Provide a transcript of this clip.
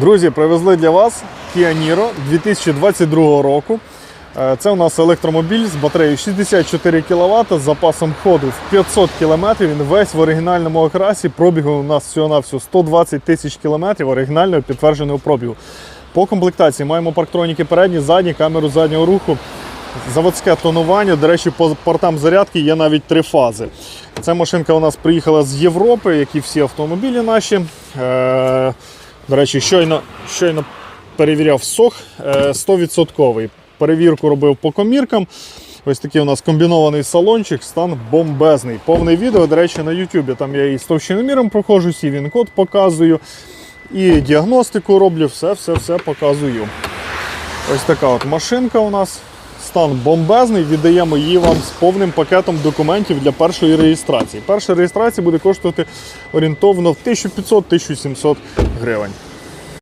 Друзі, привезли для вас Kia Niro 2022 року. Е, Це у нас електромобіль з батареєю 64 кВт з запасом ходу в 500 км. Він весь в оригінальному окрасі. Пробігу у нас всього-навсього 120 тисяч кілометрів оригінального підтвердженого пробігу. По комплектації маємо парктроніки передні, задні, камеру заднього руху, заводське тонування. До речі, по портам зарядки є навіть три фази. Ця машинка у нас приїхала з Європи, як і всі автомобілі наші. Е, До речі, щойно, щойно перевіряв сох е, 100%. Перевірку робив по коміркам. Ось такий у нас комбінований салончик, стан бомбезний. Повне відео, до речі, на YouTube. Там я і з товщиноміром проходжусь, і він код показую, і діагностику роблю, все-все-все показую. Ось така от машинка у нас. Стан бомбезний, віддаємо її вам з повним пакетом документів для першої реєстрації. Перша реєстрація буде коштувати орієнтовно в 1500-1700 гривень.